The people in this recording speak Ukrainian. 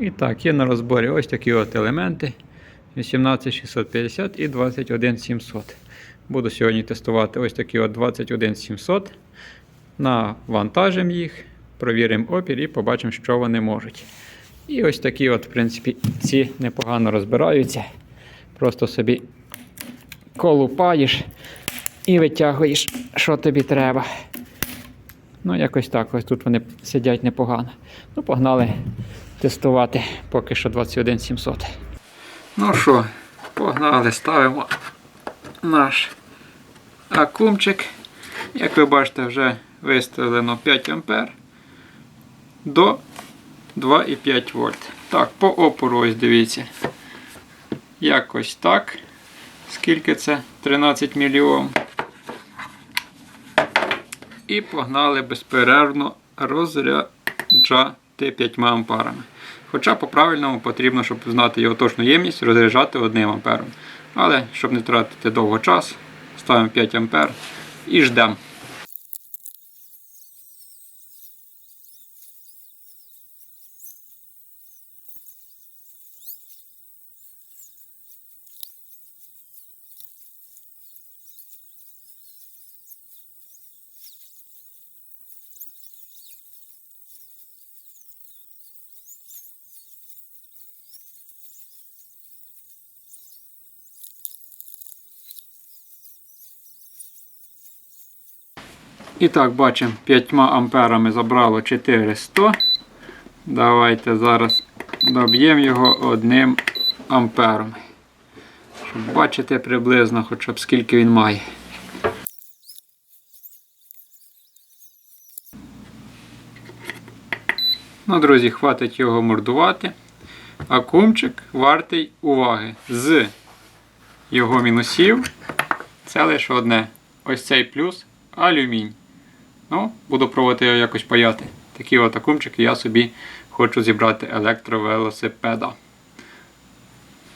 І так, є на розборі ось такі от елементи 18650 і 21700. Буду сьогодні тестувати ось такі от 21700. Навантажимо їх, провіримо опір і побачимо, що вони можуть. І ось такі, от, в принципі, ці непогано розбираються. Просто собі колупаєш і витягуєш, що тобі треба. Ну, якось так. Ось тут вони сидять непогано. Ну, погнали тестувати поки що 21700. Ну що, погнали, ставимо наш акумчик. Як ви бачите, вже виставлено 5 А до 2,5 вольт. Так, по опору ось дивіться. Якось так. Скільки це? 13 мільйон. І погнали безперервно розряджати 5 амперами. Хоча по-правильному потрібно, щоб знати його точну ємність, розряджати 1 ампером. Але щоб не тратити довго час, ставимо 5 ампер і ждемо. І так, бачимо, 5 амперами забрало 400. Давайте зараз доб'ємо його одним ампером. Щоб бачити приблизно хоча б скільки він має. Ну, друзі, хватить його мордувати. А кумчик вартий уваги. З його мінусів це лише одне. Ось цей плюс алюмінь. Ну, буду пробувати його якось паяти. Такі от акумчики я собі хочу зібрати електровелосипеда.